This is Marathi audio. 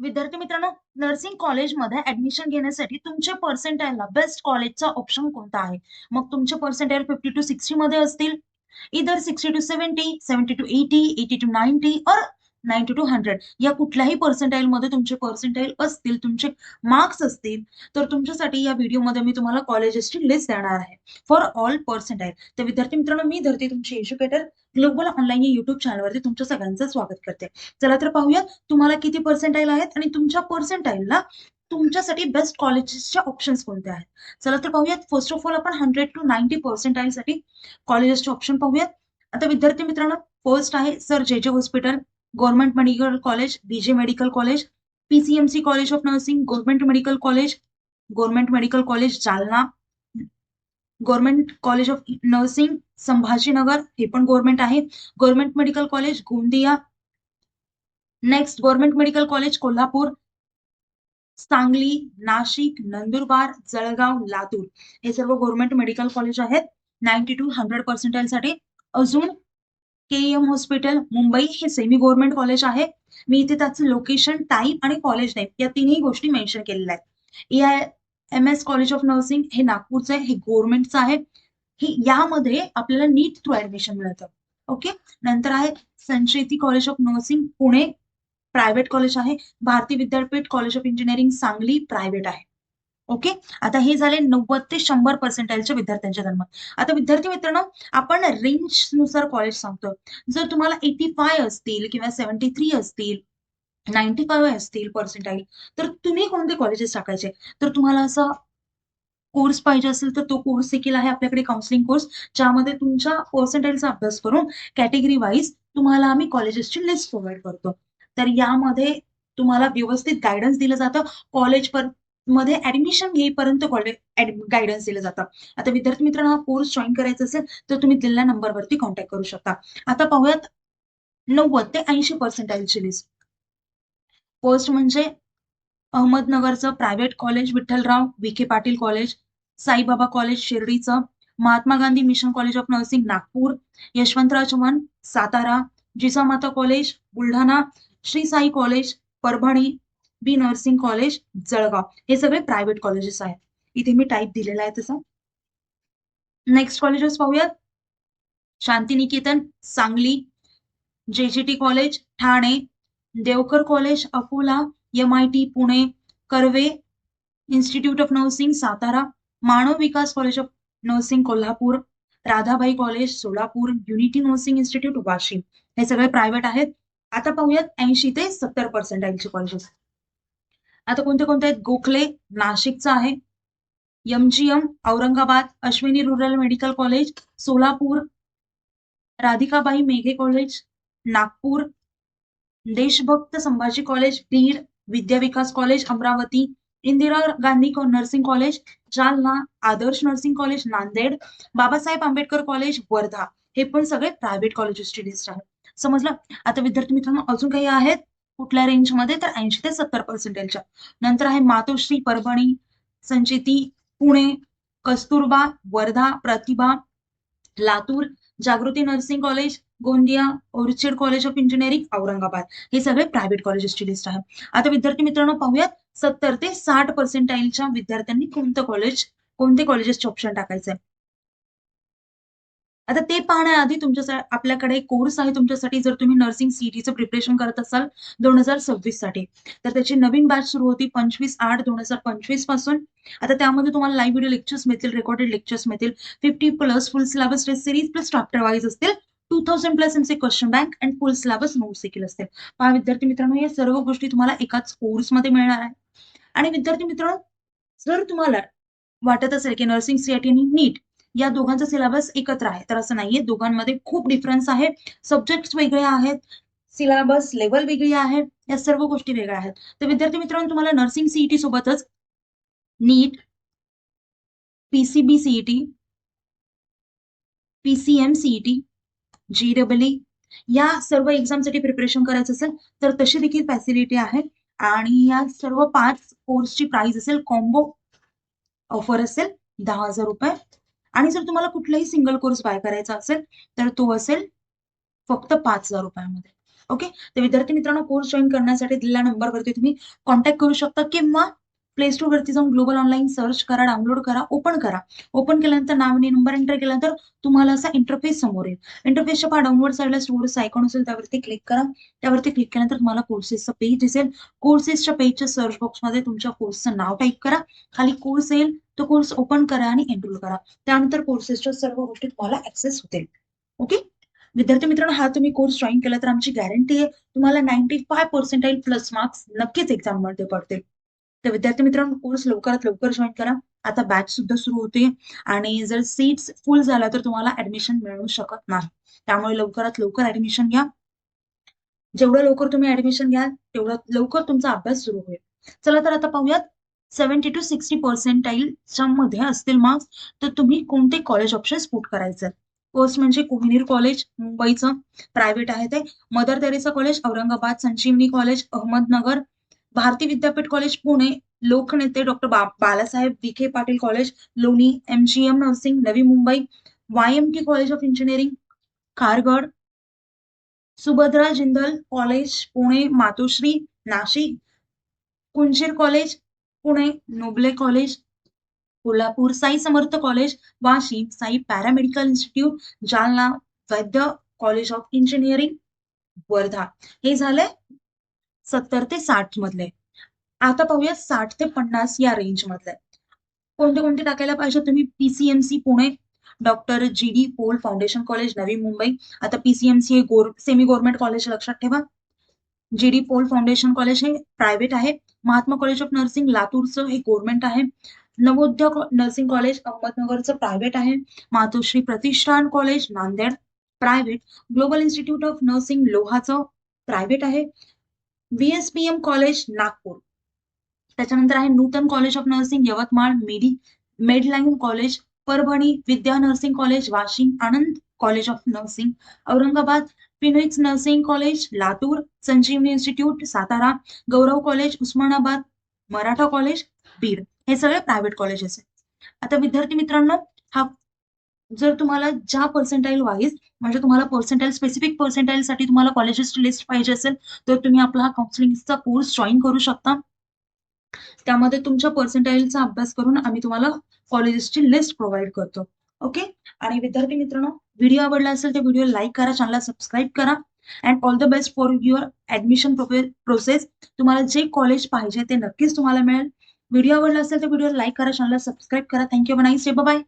विद्यार्थी मित्रांनो नर्सिंग कॉलेजमध्ये ऍडमिशन घेण्यासाठी तुमच्या पर्सेंटाईलला बेस्ट कॉलेजचा ऑप्शन कोणता आहे? मग तुमचे पर्सेंटाईल फिफ्टी टू सिक्स्टी मध्ये असतील. इधर sixty to seventy seventy to eighty eighty to ninety और नाईन्टी टू हंड्रेड या कुठल्याही पर्सेंटाईल मध्ये तुमचे पर्सेंटाईल असतील तुमचे मार्क्स असतील तर तुमच्यासाठी या व्हिडिओमध्ये मी तुम्हाला कॉलेजेसची लिस्ट देणार आहे. फॉर ऑल पर्सेंटाईल तर विद्यार्थी मित्रांनो मी धरते तुमची एज्युकेटर ग्लोबल ऑनलाईन या युट्यूब चॅनलवरती तुमच्या सगळ्यांचं स्वागत करते. चला तर पाहूया तुम्हाला किती पर्सेंटाईल आहेत आणि तुमच्या पर्सेंटाईलला तुमच्यासाठी बेस्ट कॉलेजेसच्या ऑप्शन्स कोणते आहेत? चला तर पाहूयात फर्स्ट ऑफ ऑल आपण हंड्रेड टू नाईन्टी पर्सेंटाईल साठी कॉलेजेसचे ऑप्शन पाहूयात. आता विद्यार्थी मित्रांनो फर्स्ट आहे sir J J hospital government medical college BJ medical college, PCMC college of nursing, government medical college, government medical college Jalna government college of nursing, Sambhajinagar, हे पण गव्हर्नमेंट आहे. Medical college, Gondia. Next government medical college, Kolhapur. Sangli, Nashik, Nandurbar, Jalgaon, Latur. हे सर्व गव्हर्नमेंट मेडिकल कॉलेज आहेत. नाईन्टी टू हंड्रेड पर्सेंटाईल साठी. अजून के एम हॉस्पिटल मुंबई हे सेमी गव्हर्नमेंट कॉलेज आहे. मी इथे त्याचं लोकेशन टाईप आणि कॉलेज नेम या तिन्ही गोष्टी मेन्शन केलेल्या आहेत. A I M S college of nursing हे नागपूरचं आहे हे गव्हर्नमेंटचं आहे. हे यामध्ये आपल्याला नीट थ्रू ऍडमिशन मिळतं. ओके नंतर आहे Sancheti college of nursing Pune. Private college आहे. Bharati Vidyapeeth college of engineering Sangli private आहे. ओके आता हे झाले नव्वद ते शंभर पर्सेंटाईलच्या विद्यार्थ्यांच्या दरम्यान आता विद्यार्थी मित्रांनो आपण रेंजनुसार कॉलेज सांगतो जर तुम्हाला एटी फाय असतील किंवा सेव्हन्टी थ्री असतील नाईन्टी फाय असतील पर्सेंटाईल तर तुम्ही कोणते कॉलेजेस टाकायचे? तर तुम्हाला असं कोर्स पाहिजे असेल तर तो कोर्स देखील आहे आपल्याकडे काउन्सिलिंग कोर्स ज्यामध्ये तुमच्या पर्सेंटाईलचा अभ्यास करून कॅटेगरी वाईज तुम्हाला आम्ही कॉलेजेसची लिस्ट प्रोव्हाइड करतो. तर यामध्ये तुम्हाला व्यवस्थित गायडन्स दिलं जातं. कॉलेज पर मध्ये ऍडमिशन घेईपर्यंत कॉलेज गायडन्स दिलं जातं. आता विद्यार्थी मित्रांनो हा कोर्स जॉईन करायचा असेल तर तुम्ही दिलेल्या नंबरवरती कॉन्टॅक्ट करू शकता. आता पाहूयात नव्वद ते ऐंशी पर्सेंटाईलची लिस्ट फर्स्ट म्हणजे अहमदनगरचं private college Vithalrao Vikhe Patil college Saibaba college शिर्डीचं Mahatma Gandhi mission college of nursing Nagpur Yashwantrao Chavan Satara Jijamata college Buldhana Shri Sai college Parbhani B nursing college Jalgaon. हे सगळे प्रायव्हेट कॉलेजेस आहेत. इथे मी टाईप दिलेला आहे तसं. नेक्स्ट कॉलेजेस पाहूयात. Shantiniketan Sangli JGT college Thane Devkar college Akola M I T Pune Karve institute of nursing Satara Manav Vikas college of nursing Kolhapur Radhabai college Solapur unity nursing institute Washim. हे सगळे प्रायव्हेट आहेत. आता पाहूयात ऐंशी ते सत्तर पर्सेंटाईलचे कॉलेजेस आता कोणते कोणते आहेत? गोखले नाशिकचं आहे. MGM Aurangabad Ashwini rural medical college Solapur Radhikabai Meghe college Nagpur Deshbhakt Sambhaji college Beed Vidya Vikas college Amravati Indira Gandhi nursing college Jalna Adarsh nursing college Nanded Babasaheb Ambedkar college Wardha. हे पण सगळे प्रायव्हेट कॉलेजेसची लिस्ट आहे. समजलं? आता विद्यार्थी मित्रांनो अजून काही आहेत? कुठल्या रेंजमध्ये तर ऐंशी ते सत्तर पर्सेंटेजच्या नंतर आहे Matoshri Parbhani Sancheti Pune Kasturba Wardha Pratibha Latur Jagruti nursing college Gondia orchid college of engineering Aurangabad. हे सगळे प्रायव्हेट कॉलेजेसची लिस्ट आहे. आता विद्यार्थी मित्रांनो पाहूयात सत्तर ते साठ पर्सेंटाईलच्या विद्यार्थ्यांनी कोणतं कॉलेज कोणते कॉलेजेसचे ऑप्शन टाकायचे आता ते पाहण्याआधी तुमच्या आपल्याकडे कोर्स आहे तुमच्यासाठी जर तुम्ही नर्सिंग सीईटीचं प्रिपरेशन करत असाल दोन हजार सव्वीससाठी तर त्याची नवीन बॅच सुरू होती पंचवीस आठ दोन हजार पंचवीसपासून. आता त्यामध्ये तुम्हाला लाईव्ह व्हिडिओ लेक्चर्स मिळतील रेकॉर्डेड लेक्चर्स मिळतील. Fifty plus full syllabus test series plus chapter wise असतील. Two thousand plus एमचे question bank and full syllabus notes देखील असतील. पहा विद्यार्थी मित्रांनो या सर्व गोष्टी तुम्हाला एकाच कोर्समध्ये मिळणार आहे. आणि विद्यार्थी मित्रांनो जर तुम्हाला वाटत असेल की नर्सिंग सीआयटी आणि नीट या दोघांचा सिलेबस एकत्र आहे. तर असं नाहीये. दोघांमध्ये खूप डिफरन्स आहे. सब्जेक्ट वेगळे आहेत. सिलेबस लेवल वेगळी आहे. या सर्व गोष्टी वेगळ्या आहेत. तर विद्यार्थी मित्रांनो तुम्हाला नर्सिंग सीईटी सोबतच NEET PCB CET PCM CET JEE double या सर्व एक्झामसाठी प्रिपरेशन करायचं असेल तर तशी देखील फॅसिलिटी आहे. आणि या सर्व पाच कोर्सची प्राइस असेल कॉम्बो ऑफर असेल दहा हजार रुपये. आणि जर तुम्हाला कुठलाही सिंगल कोर्स बाय करायचा असेल तर तो असेल फक्त पाच हजार रुपयामध्ये. ओके तर विद्यार्थी मित्रांनो कोर्स जॉईन करण्यासाठी दिलेल्या नंबरवरती तुम्ही कॉन्टॅक्ट करू शकता किंवा प्ले स्टोर वरती जाऊन ग्लोबल ऑनलाईन सर्च करा डाउनलोड करा ओपन करा. ओपन केल्यानंतर नाव आणि नंबर एंटर केल्यानंतर तुम्हाला असा इंटरफेस समोर येईल. इंटरफेसच्या पहा डाऊनलोड साईडला स्टोअर्स आयकॉन असेल त्यावरती क्लिक करा. त्यावरती क्लिक केल्यानंतर तुम्हाला कोर्सेसचं पेज दिसेल. कोर्सेसच्या पेजच्या सर्च बॉक्समध्ये तुमच्या कोर्सचं नाव टाईप करा. खाली कोर्स येईल तो कोर्स ओपन करा आणि एनरोल करा. त्यानंतर कोर्सेसच्या सर्व गोष्टी तुम्हाला ऍक्सेस होतील. ओके विद्यार्थी मित्रांनो हा तुम्ही कोर्स जॉईन केला तर आमची गॅरंटी आहे तुम्हाला ninety five percentile plus marks नक्कीच एक्झाममध्ये पडतील. तर विद्यार्थी मित्रांनो कोर्स लवकरात लवकर जॉईन करा. आता बॅच सुद्धा सुरू होते आणि जर सीट्स फुल झाल्या तर तुम्हाला ऍडमिशन मिळू शकत नाही. त्यामुळे लवकरात लवकर ऍडमिशन घ्या. जेवढं लवकर तुम्ही ऍडमिशन घ्याल तेवढं लवकर तुमचा अभ्यास सुरू होईल. चला तर आता पाहूयात. सेव्हन्टी टू सिक्स्टी पर्सेंटाईलच्या मध्ये असतील मार्क्स तर तुम्ही कोणते कॉलेज ऑप्शन्स पुट करायचे? फर्स्ट म्हणजे कोहिनीर कॉलेज मुंबईचं. प्रायव्हेट आहे ते. Mother Teresa college Aurangabad Sanjivani college Ahmednagar Bharati Vidyapeeth college Pune Loknete doctor Balasaheb Vikhe Patil college Loni MGM nursing Navi Mumbai Y M T college of engineering Kharghar Subhadra Jindal college Pune Matoshri Nashik Kunjir college Pune noble college Kolhapur Sai Samarth college Washim Sai paramedical institute Jalna Vaidya college of engineering Wardha. हे झालंय सत्तर ते साठ मधले. आता पाहूया साठ ते पन्नास या रेंज मधले. कोणते कोणते टाकायला पाहिजे? तुम्ही PCMC Pune doctor G D Pol foundation college Navi Mumbai. आता पीसीएमसी हे गोर सेमी गव्हर्नमेंट कॉलेज लक्षात ठेवा. G D Pol foundation college हे प्रायव्हेट आहे. महात्मा कॉलेज ऑफ नर्सिंग लातूरचं हे गव्हर्नमेंट आहे. नवोदय नर्सिंग कॉलेज अहमदनगरचं प्रायव्हेट आहे. Matoshri Pratishthan college Nanded private global institute of nursing लोहाचं private आहे. VSPM college Nagpur. त्याच्यानंतर आहे Nutan college of nursing Yavatmal Medi Medline college Parbhani Vidya nursing college Washim Anand college of nursing Aurangabad Phoenix nursing college Latur Sanjivani institute Satara Gaurav college Osmanabad Maratha college Beed. हे सगळे प्रायव्हेट कॉलेजेस आहेत. आता विद्यार्थी मित्रांनो हा जर तुम्हाला ज्या पर्सेंटाईल वाईज म्हणजे तुम्हाला पर्सेंटाईल स्पेसिफिक पर्सेंटाईल साठी तुम्हाला कॉलेजेसची लिस्ट पाहिजे असेल तर तुम्ही आपला हा काउन्सिलिंगचा कोर्स जॉईन करू शकता. त्यामध्ये तुमच्या पर्सेंटाईलचा अभ्यास करून आम्ही तुम्हाला कॉलेजेसची लिस्ट प्रोव्हाइड करतो. ओके आणि विद्यार्थी मित्रांनो व्हिडिओ आवडला असेल तर व्हिडिओ लाईक करा चॅनलला सबस्क्राईब करा. And all the best for your admission process तुम्हाला जे कॉलेज पाहिजे ते नक्कीच तुम्हाला मिळेल. व्हिडिओ आवडला असेल तर व्हिडिओ लाईक करा चॅनलला सबस्क्राईब करा. Thank you nice day bye